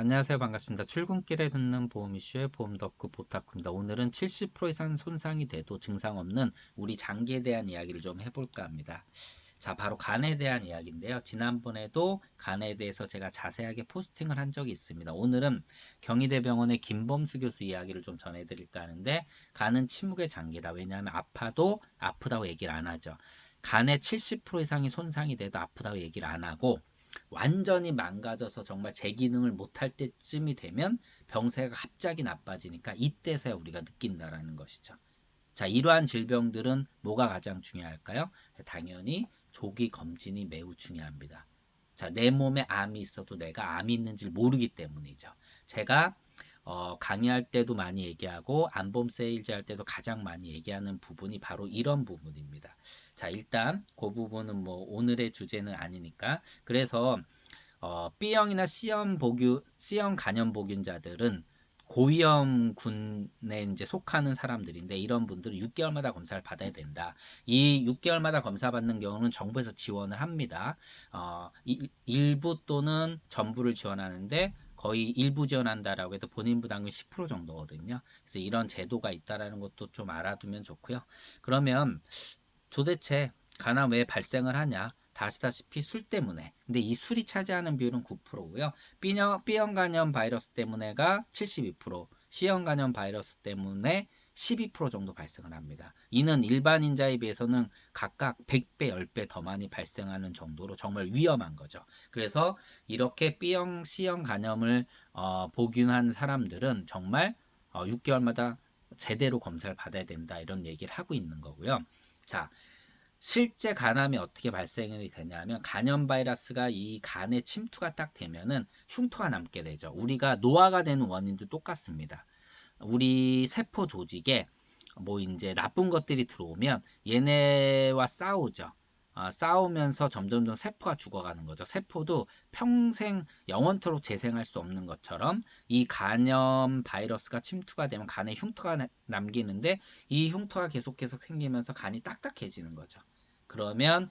안녕하세요. 반갑습니다. 출근길에 듣는 보험 이슈의 보험 덕후 보타쿠입니다. 오늘은 70% 이상 손상이 돼도 증상 없는 우리 장기에 대한 이야기를 좀 해볼까 합니다. 자, 바로 간에 대한 이야기인데요. 지난번에도 간에 대해서 제가 자세하게 포스팅을 한 적이 있습니다. 오늘은 경희대병원의 김범수 교수 이야기를 좀 전해드릴까 하는데 간은 침묵의 장기다. 왜냐하면 아파도 아프다고 얘기를 안 하죠. 간의 70% 이상이 손상이 돼도 아프다고 얘기를 안 하고 완전히 망가져서 정말 제 기능을 못할 때쯤이 되면 병세가 갑자기 나빠지니까 이때서야 우리가 느낀다라는 것이죠. 자, 이러한 질병들은 뭐가 가장 중요할까요? 당연히 조기 검진이 매우 중요합니다. 자, 내 몸에 암이 있어도 내가 암이 있는지를 모르기 때문이죠. 제가 어, 강의할 때도 많이 얘기하고 안봄 세일즈 할 때도 가장 많이 얘기하는 부분이 바로 이런 부분입니다. 자, 일단 그 부분은 뭐 오늘의 주제는 아니니까 그래서 어, B형이나 C형 보균 C형 간염 보균자들은 고위험군에 이제 속하는 사람들인데 이런 분들은 6개월마다 검사를 받아야 된다. 이 6개월마다 검사 받는 경우는 정부에서 지원을 합니다. 어, 일, 일부 또는 전부를 지원하는데 거의 일부 지원한다라고 해도 본인 부담금이 10% 정도거든요. 그래서 이런 제도가 있다라는 것도 좀 알아두면 좋고요. 그러면 도대체 간암 왜 발생을 하냐? 다시다시피 술 때문에. 근데 이 술이 차지하는 비율은 9%고요. B형, B형 간염 바이러스 때문에가 72%, C형 간염 바이러스 때문에 12% 정도 발생을 합니다. 이는 일반인자에 비해서는 각각 100배, 10배 더 많이 발생하는 정도로 정말 위험한 거죠. 그래서 이렇게 B형, C형 간염을 어, 보균한 사람들은 정말 어, 6개월마다 제대로 검사를 받아야 된다 이런 얘기를 하고 있는 거고요. 자, 실제 간암이 어떻게 발생이 되냐면 간염 바이러스가 이 간에 침투가 딱 되면은 흉터가 남게 되죠. 우리가 노화가 되는 원인도 똑같습니다. 우리 세포 조직에 뭐 이제 나쁜 것들이 들어오면 얘네와 싸우죠. 아, 싸우면서 점점점 세포가 죽어가는 거죠. 세포도 평생 영원토록 재생할 수 없는 것처럼 이 간염 바이러스가 침투가 되면 간에 흉터가 나, 남기는데 이 흉터가 계속해서 생기면서 간이 딱딱해지는 거죠. 그러면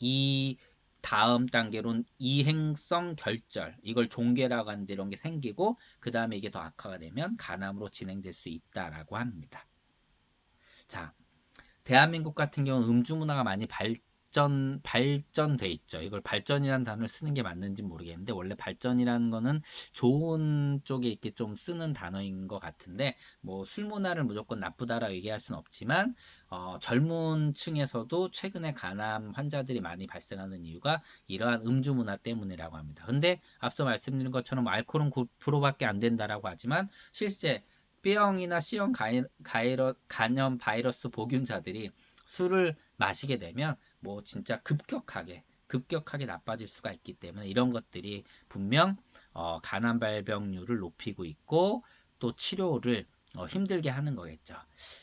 이 다음 단계로는 이행성 결절 이걸 종괴라고 하는데 이런 게 생기고 그 다음에 이게 더 악화가 되면 간암으로 진행될 수 있다라고 합니다. 자, 대한민국 같은 경우는 음주 문화가 많이 발 발전 발전돼 있죠. 이걸 발전이라는 단어를 쓰는 게 맞는지 모르겠는데 원래 발전이라는 거는 좋은 쪽에 이렇게 좀 쓰는 단어인 것 같은데 뭐 술 문화를 무조건 나쁘다라고 얘기할 수는 없지만 어, 젊은 층에서도 최근에 간암 환자들이 많이 발생하는 이유가 이러한 음주 문화 때문이라고 합니다. 근데 앞서 말씀드린 것처럼 알코올은 9%밖에 안 된다라고 하지만 실제 B형이나 C형 가이러, 간염 바이러스 보균자들이 술을 마시게 되면 뭐 진짜 급격하게 급격하게 나빠질 수가 있기 때문에 이런 것들이 분명 어, 간암 발병률을 높이고 있고 또 치료를 어, 힘들게 하는 거겠죠.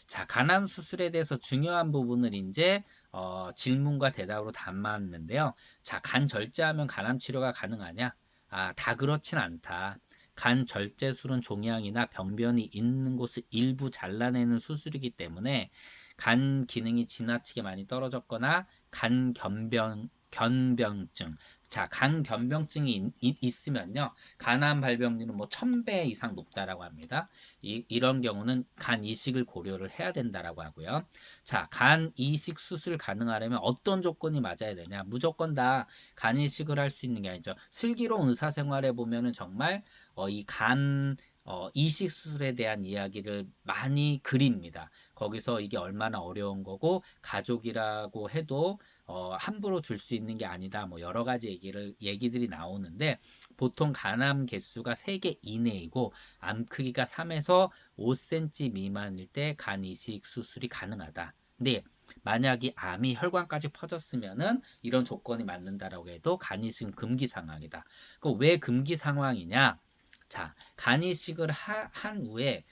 자, 간암 수술에 대해서 중요한 부분을 이제 어, 질문과 대답으로 담았는데요. 자, 간 절제하면 간암 치료가 가능하냐? 아, 다 그렇진 않다. 간 절제술은 종양이나 병변이 있는 곳을 일부 잘라내는 수술이기 때문에 간 기능이 지나치게 많이 떨어졌거나 간 견병 견병증. 자, 간 견병증이 있, 있으면요. 간암 발병률은 뭐 1000배 이상 높다라고 합니다. 이, 이런 경우는 간 이식을 고려를 해야 된다라고 하고요. 자, 간 이식 수술 가능하려면 어떤 조건이 맞아야 되냐? 무조건 다 간 이식을 할 수 있는 게 아니죠. 슬기로운 의사 생활에 보면은 정말 어, 이간 어, 이식 수술에 대한 이야기를 많이 그립니다. 거기서 이게 얼마나 어려운 거고 가족이라고 해도 어, 함부로 줄 수 있는 게 아니다. 뭐 여러 가지 얘기를 얘기들이 나오는데 보통 간암 개수가 3개 이내이고 암 크기가 3에서 5cm 미만일 때 간 이식 수술이 가능하다. 근데 만약에 암이 혈관까지 퍼졌으면은 이런 조건이 맞는다라고 해도 간 이식 금기 상황이다. 그 왜 금기 상황이냐? 자, 간 이식을 하, 한 후에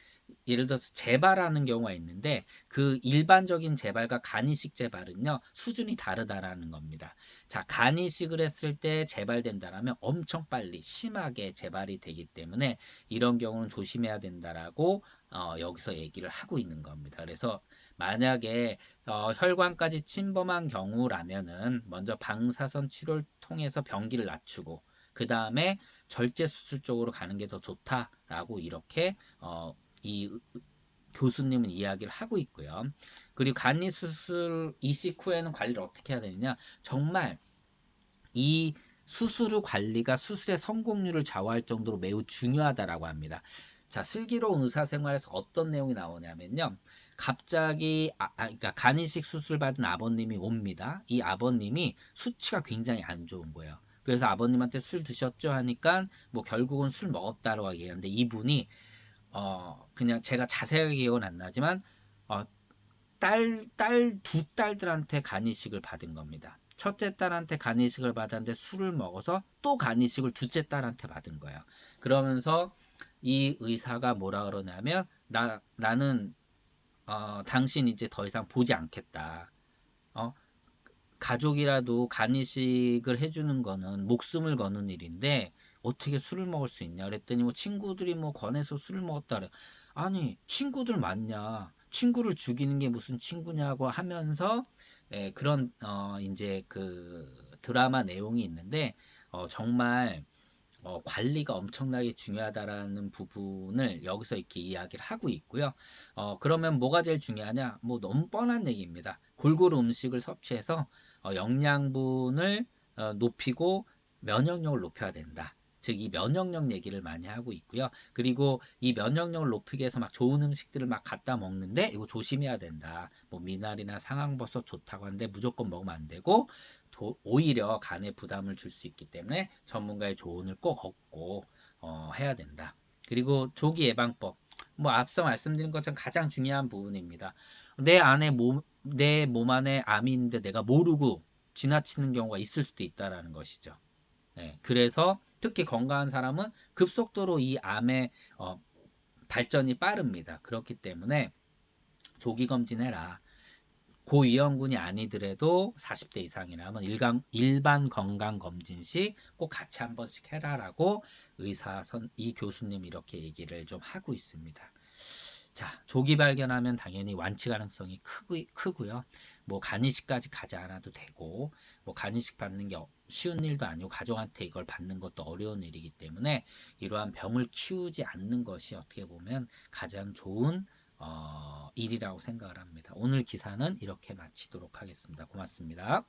예를 들어서 재발하는 경우가 있는데 그 일반적인 재발과 간이식 재발은요 수준이 다르다라는 겁니다. 자 간이식을 했을 때 재발된다라면 엄청 빨리 심하게 재발이 되기 때문에 이런 경우는 조심해야 된다라고 어, 여기서 얘기를 하고 있는 겁니다. 그래서 만약에 어, 혈관까지 침범한 경우라면은 먼저 방사선 치료를 통해서 병기를 낮추고 그 다음에 절제 수술 쪽으로 가는 게 더 좋다라고 이렇게 어, 이 으- 교수님은 이야기를 하고 있고요. 그리고 간이 수술 이식 후에는 관리를 어떻게 해야 되느냐? 정말 이 수술 후 관리가 수술의 성공률을 좌우할 정도로 매우 중요하다라고 합니다. 자, 슬기로운 의사생활에서 어떤 내용이 나오냐면요. 갑자기 아, 아, 그러니까 간이식 수술 받은 아버님이 옵니다. 이 아버님이 수치가 굉장히 안 좋은 거예요. 그래서 아버님한테 술 드셨죠 하니까 뭐 결국은 술 먹었다라고 얘기하는데 이분이 어 그냥 제가 자세하게 기억은 안 나지만 어 딸, 딸, 두 딸들한테 간이식을 받은 겁니다. 첫째 딸한테 간이식을 받았는데 술을 먹어서 또 간이식을 둘째 딸한테 받은 거예요. 그러면서 이 의사가 뭐라 그러냐면, 나, 나는, 어, 당신 이제 더 이상 보지 않겠다. 어, 가족이라도 간이식을 해주는 거는 목숨을 거는 일인데, 어떻게 술을 먹을 수 있냐? 그랬더니 뭐 친구들이 뭐 권해서 술을 먹었다 그래. 아니, 친구들 맞냐? 친구를 죽이는 게 무슨 친구냐고 하면서 예, 그런 어 이제 그 드라마 내용이 있는데 어 정말 어 관리가 엄청나게 중요하다라는 부분을 여기서 이렇게 이야기를 하고 있고요. 어 그러면 뭐가 제일 중요하냐? 뭐 너무 뻔한 얘기입니다. 골고루 음식을 섭취해서 어 영양분을 어 높이고 면역력을 높여야 된다. 즉 이 면역력 얘기를 많이 하고 있고요. 그리고 이 면역력을 높이기 위해서 막 좋은 음식들을 막 갖다 먹는데 이거 조심해야 된다. 뭐 미나리나 상황버섯 좋다고 하는데 무조건 먹으면 안 되고 도- 오히려 간에 부담을 줄 수 있기 때문에 전문가의 조언을 꼭 얻고 어, 해야 된다. 그리고 조기 예방법. 뭐 앞서 말씀드린 것처럼 가장 중요한 부분입니다. 내 안에 몸, 내 몸 안에 암이 있는데 내가 모르고 지나치는 경우가 있을 수도 있다라는 것이죠. 네, 그래서 특히 건강한 사람은 급속도로 이 암의 어, 발전이 빠릅니다. 그렇기 때문에 조기 검진해라. 고위험군이 아니더라도 40대 이상이라면 일간, 일반 건강 검진 시꼭 같이 한 번씩 해라라고 의사 선, 이 교수님 이렇게 얘기를 좀 하고 있습니다. 자, 조기 발견하면 당연히 완치 가능성이 크고, 크고요. 뭐 간이식까지 가지 않아도 되고, 뭐 간이식 받는 게 쉬운 일도 아니고 가족한테 이걸 받는 것도 어려운 일이기 때문에 이러한 병을 키우지 않는 것이 어떻게 보면 가장 좋은 어, 일이라고 생각을 합니다. 오늘 기사는 이렇게 마치도록 하겠습니다. 고맙습니다.